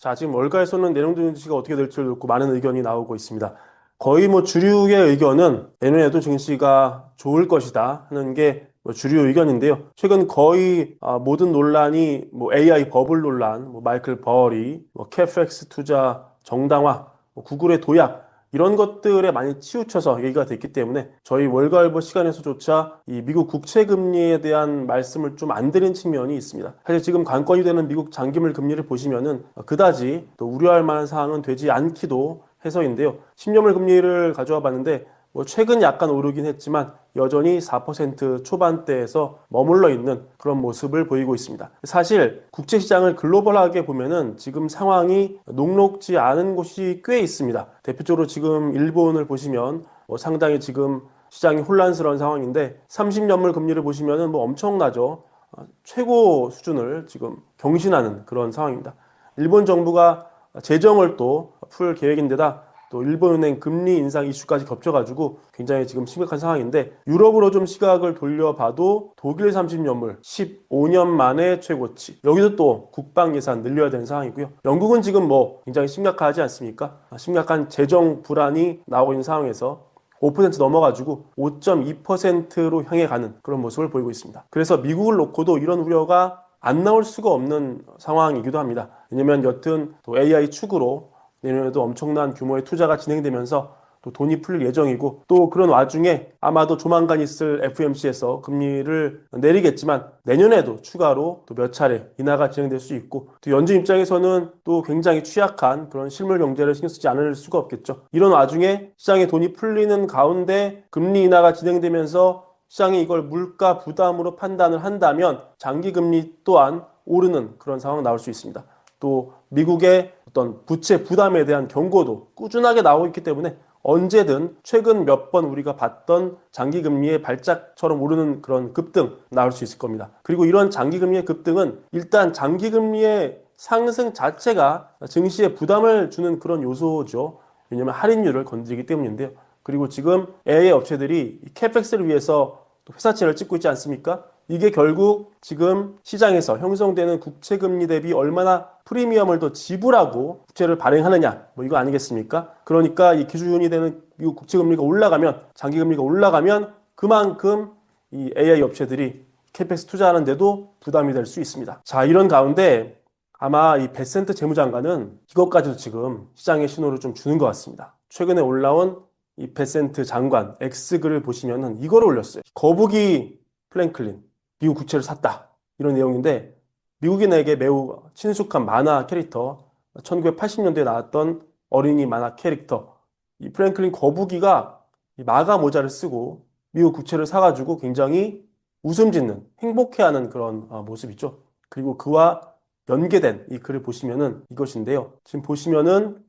자, 지금 월가에서는 내년 증시가 어떻게 될지를 놓고 많은 의견이 나오고 있습니다. 거의 뭐 주류의 의견은 내년에도 증시가 좋을 것이다 하는 게 뭐 주류 의견인데요. 최근 거의 아, 모든 논란이 뭐 AI 버블 논란, 뭐 마이클 버리, 뭐 캐펙스 투자 정당화, 뭐 구글의 도약 이런 것들에 많이 치우쳐서 얘기가 됐기 때문에 저희 월가일보 시간에서조차 이 미국 국채 금리에 대한 말씀을 좀 안 드린 측면이 있습니다. 사실 지금 관건이 되는 미국 장기물 금리를 보시면은 그다지 또 우려할 만한 사항은 되지 않기도 해서인데요. 10년물 금리를 가져와 봤는데 뭐 최근 약간 오르긴 했지만 여전히 4% 초반대에서 머물러 있는 그런 모습을 보이고 있습니다. 사실 국제 시장을 글로벌하게 보면은 지금 상황이 녹록지 않은 곳이 꽤 있습니다. 대표적으로 지금 일본을 보시면 뭐 상당히 지금 시장이 혼란스러운 상황인데 30년물 금리를 보시면은 뭐 엄청나죠. 어, 최고 수준을 지금 경신하는 그런 상황입니다. 일본 정부가 재정을 또 풀 계획인데다 또 일본은행 금리 인상 이슈까지 겹쳐가지고 굉장히 지금 심각한 상황인데 유럽으로 좀 시각을 돌려봐도 독일 30년물 15년 만에 최고치 여기도 또 국방 예산 늘려야 되는 상황이고요 영국은 지금 뭐 굉장히 심각하지 않습니까 심각한 재정 불안이 나오고 있는 상황에서 5% 넘어가지고 5.2%로 향해 가는 그런 모습을 보이고 있습니다. 그래서 미국을 놓고도 이런 우려가 안 나올 수가 없는 상황이기도 합니다. 왜냐면 여튼 또 AI 축으로 내년에도 엄청난 규모의 투자가 진행되면서 또 돈이 풀릴 예정이고 또 그런 와중에 아마도 조만간 있을 FMC에서 금리를 내리겠지만 내년에도 추가로 또 몇 차례 인하가 진행될 수 있고 또 연준 입장에서는 또 굉장히 취약한 그런 실물 경제를 신경 쓰지 않을 수가 없겠죠. 이런 와중에 시장에 돈이 풀리는 가운데 금리 인하가 진행되면서 시장이 이걸 물가 부담으로 판단을 한다면 장기 금리 또한 오르는 그런 상황 나올 수 있습니다. 또 미국의 어떤 부채 부담에 대한 경고도 꾸준하게 나오고 있기 때문에 언제든 최근 몇 번 우리가 봤던 장기금리의 발작처럼 오르는 그런 급등 나올 수 있을 겁니다. 그리고 이런 장기금리의 급등은 일단 장기금리의 상승 자체가 증시에 부담을 주는 그런 요소죠. 왜냐하면 할인율을 건드리기 때문인데요. 그리고 지금 AI 업체들이 캐펙스를 위해서 회사채를 찍고 있지 않습니까? 이게 결국 지금 시장에서 형성되는 국채 금리 대비 얼마나 프리미엄을 더 지불하고 국채를 발행하느냐 뭐 이거 아니겠습니까? 그러니까 이 기준이 되는 미국 국채 금리가 올라가면 장기 금리가 올라가면 그만큼 이 AI 업체들이 캐펙스 투자하는데도 부담이 될 수 있습니다. 자 이런 가운데 아마 이 베센트 재무장관은 이것까지도 지금 시장의 신호를 좀 주는 것 같습니다. 최근에 올라온 이 베센트 장관 X글을 보시면은 이걸 올렸어요. 거북이 플랭클린 미국 국채를 샀다. 이런 내용인데 미국인에게 매우 친숙한 만화 캐릭터 1980년대에 나왔던 어린이 만화 캐릭터 이 프랭클린 거북이가 마가 모자를 쓰고 미국 국채를 사가지고 굉장히 웃음 짓는 행복해하는 그런 어, 모습이죠. 그리고 그와 연계된 이 글을 보시면은 이것인데요. 지금 보시면은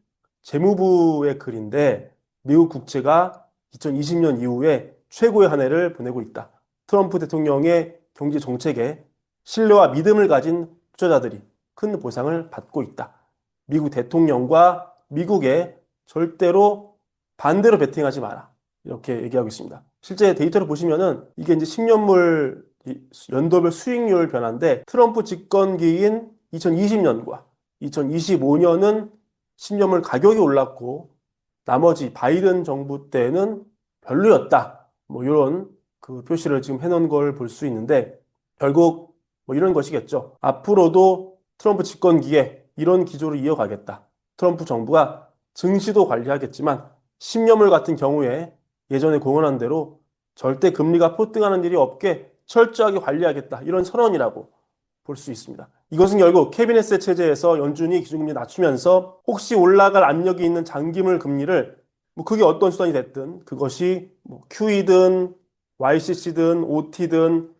재무부의 글인데 미국 국채가 2020년 이후에 최고의 한 해를 보내고 있다. 트럼프 대통령의 경제 정책에 신뢰와 믿음을 가진 투자자들이 큰 보상을 받고 있다. 미국 대통령과 미국에 절대로 반대로 베팅하지 마라. 이렇게 얘기하고 있습니다. 실제 데이터를 보시면은 이게 이제 10년물 연도별 수익률 변화인데 트럼프 집권기인 2020년과 2025년은 10년물 가격이 올랐고 나머지 바이든 정부 때는 별로였다. 뭐 이런 그 표시를 지금 해놓은 걸 볼 수 있는데 결국 뭐 이런 것이겠죠. 앞으로도 트럼프 집권기에 이런 기조를 이어가겠다. 트럼프 정부가 증시도 관리하겠지만 10년물 같은 경우에 예전에 공언한 대로 절대 금리가 폭등하는 일이 없게 철저하게 관리하겠다. 이런 선언이라고 볼 수 있습니다. 이것은 결국 캐비넷세 체제에서 연준이 기준금리 낮추면서 혹시 올라갈 압력이 있는 장기물 금리를 뭐 그게 어떤 수단이 됐든 그것이 뭐 QE든 YCC든 OT든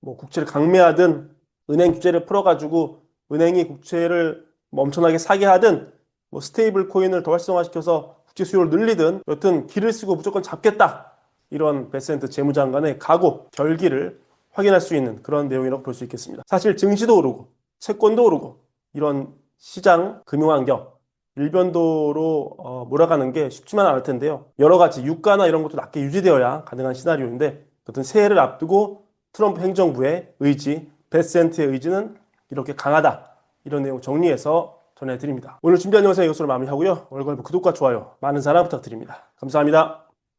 뭐 국채를 강매하든 은행 규제를 풀어가지고 은행이 국채를 뭐 엄청나게 사게 하든 뭐 스테이블 코인을 더 활성화시켜서 국제 수요를 늘리든 여튼 길을 쓰고 무조건 잡겠다 이런 베센트 재무장관의 각오 결기를 확인할 수 있는 그런 내용이라고 볼 수 있겠습니다. 사실 증시도 오르고 채권도 오르고 이런 시장 금융환경 일변도로 어, 몰아가는 게 쉽지만 않을 텐데요. 여러 가지 유가나 이런 것도 낮게 유지되어야 가능한 시나리오인데 어떤 새해를 앞두고 트럼프 행정부의 의지, 베센트의 의지는 이렇게 강하다. 이런 내용 정리해서 전해드립니다. 오늘 준비한 영상 이것으로 마무리하고요. 월걸부 구독과 좋아요 많은 사랑 부탁드립니다. 감사합니다.